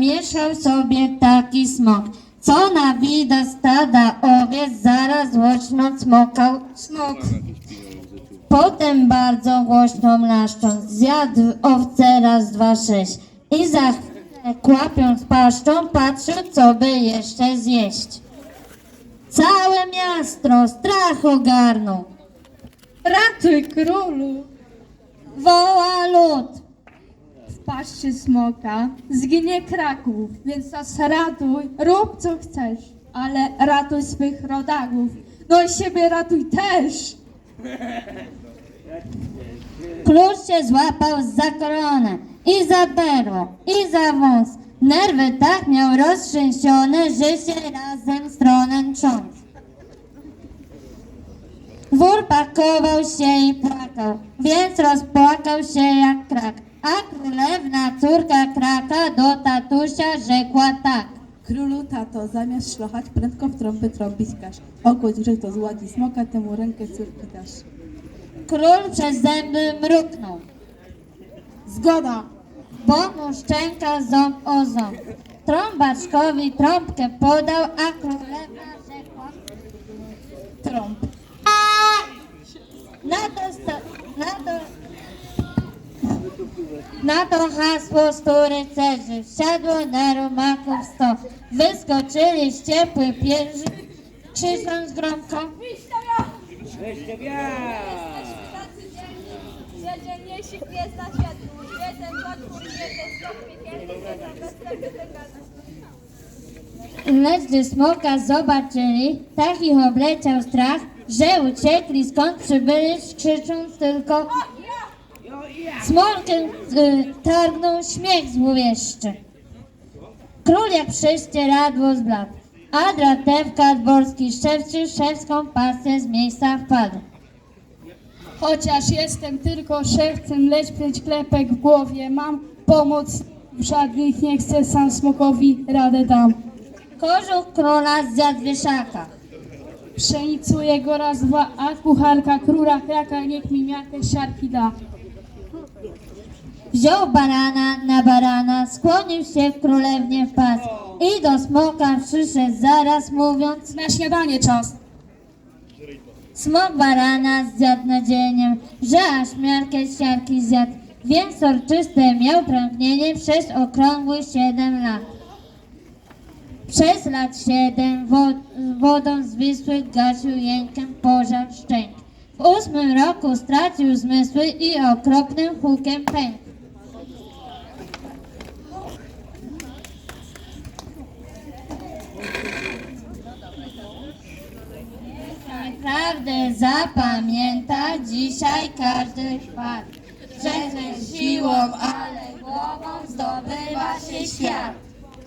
Zamieszał sobie taki smok, co na widok stada owiec zaraz głośno cmokał smok. Potem bardzo głośno mlaszcząc zjadł owce raz, dwa, sześć i za chwilę kłapiąc paszczą patrzył, co by jeszcze zjeść. Całe miasto strach ogarnął. Ratuj królu! Woła lud. Paszczy smoka zginie Kraków, więc nas ratuj, rób co chcesz, ale ratuj swych rodaków. No i siebie ratuj też! Król się złapał za koronę i za berło, i za wąs. Nerwy tak miał roztrzęsione, że się razem stronę trząsł. Wór pakował się i płakał, więc rozpłakał się jak krak. A królewna córka kraka do tatusia rzekła tak. Królu tato, zamiast szlochać, prędko w trąby trąbić każ. Ogłoś, że to zładzi smoka, temu rękę córki dasz. Król przez zęby mruknął, Zgoda! bo mu szczęka ząb o ząb. Trąbaczkowi trąbkę podał, a królewna rzekła Trąb. Na to, na to, na to hasło stu rycerzy wsiadło na rumaków sto. Wyskoczyli z ciepły pierzy, krzycząc gromko. Że niech nie zna światu, jeden potwór, jeden skok piekielny, jeden bezstępny Lecz gdy smoka zobaczyli, tak ich obleciał strach, że uciekli skąd przybyli, krzycząc tylko Smolkiem y, targnął śmiech złowieszczy. Król jak prześcieradło zbladł, a dratewka dworski szewczy szewską pasję z miejsca wpadł. Chociaż jestem tylko szewcem, lecz pięć klepek w głowie mam, pomoc żadnych nie chcę, sam smokowi radę dam. Kożuch króla zjadł wieszaka. Pszenicuję go raz, dwa, a kucharka króla kraka niech mi miarkę siarki da. Wziął barana na barana, skłonił się w królewnie w pas i do smoka przyszedł zaraz mówiąc Na śniadanie czas. Smok barana zjadł nadzieniem, że aż miarkę siarki zjadł, więc sorczyste miał pragnienie przez okrągły siedem lat. Przez lat siedem wodą z Wisły gasił jękiem pożar szczęk. W ósmym roku stracił zmysły i okropnym hukiem pękł. Naprawdę zapamięta dzisiaj każdy fakt, że siłą, ale głową zdobywa się świat.